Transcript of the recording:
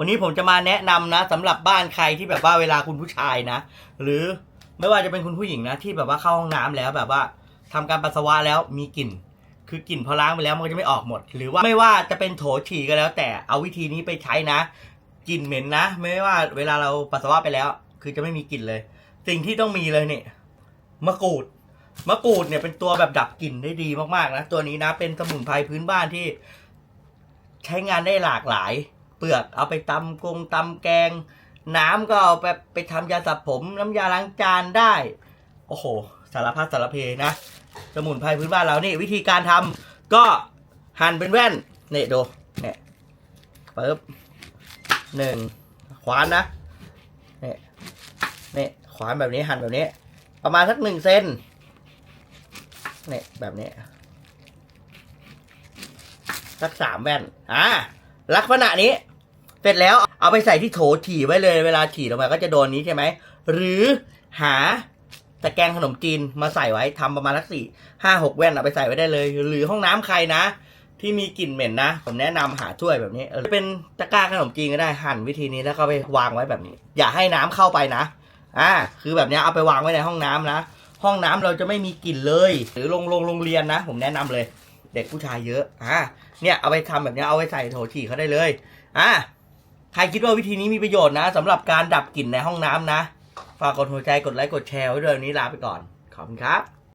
วันนี้ผมจะมาแนะนำนะสำหรับบ้านใครที่แบบว่าเวลาคุณผู้ชายนะ หรือไม่ว่าจะเป็นคุณผู้หญิงนะ ที่แบบว่าเข้าห้องน้ำแล้วแบบว่าทำการปัสสาวะแล้วมีกลิ่น คือกลิ่นพอล้างไปแล้วมันก็จะไม่ออกหมด หรือว่าไม่ว่าจะเป็นโถฉี่ก็แล้ว แต่เอาวิธีนี้ไปใช้นะกลิ่นเหม็นนะ ไม่ว่าเวลาเราปัสสาวะไปแล้ว คือจะไม่มีกลิ่นเลย สิ่งที่ต้องมีเลยเนี่ยมะกรูดมะกรูดเนี่ยเป็นตัวแบบดับกลิ่นได้ดีมากๆนะตัวนี้นะเป็นสมุนไพรพื้นบ้านที่ ใช้งานได้หลากหลาย เปลือกเอาไปตำกงตำแกง น้ำก็เอาไปไปทำยาสระผม น้ำยาล้างจานได้ โอ้โห สารพัดสารเพนะ สมุนไพรพื้นบ้านเรานี่ วิธีการทำก็หั่นเป็นแว่นนี่ดูเนี่ยปึ๊บหนึ่งขวานนะเนี่นี่ขวานแบบนี้หั่นแบบนี้ ประมาณสักหนึ่งเซนเนี่แบบนี้สักสามแว่น อ่าลักษณะนี้ เสร็จแล้วเอาไปใส่ที่โถฉี่ไว้เลย เวลาฉี่ลงมาก็จะโดนนี้ใช่ไหม หรือหาตะแกรงขนมจีนมาใส่ไว้ทำประมาณสักสี่ห้าหกแว่นเอาไปใส่ไว้ได้เลย หรือห้องน้ำใครนะ ที่มีกลิ่นเหม็นนะ ผมแนะนำหาถ้วยแบบนี้เป็นตะกร้าขนมจีนก็ได้หั่นวิธีนี้แล้วก็ไปวางไว้แบบนี้ อย่าให้น้ำเข้าไปนะอ่าคือแบบนี้เอาไปวางไว้ในห้องน้ำนะห้องน้ำเราจะไม่มีกลิ่นเลย หรือโรงโรงโรงเรียนนะ ผมแนะนำเลย เด็กผู้ชายเยอะอ่าเนี่ยเอาไปทำแบบนี้เอาไปใส่โถฉี่เขาได้เลยอ่า ใครคิดว่าวิธีนี้มีประโยชน์นะสำหรับการดับกลิ่นในห้องน้ำนะ ฝากกดหัวใจกดไลค์กดแชร์ไว้ด้วยวันนี้ลาไปก่อน ขอบคุณครับ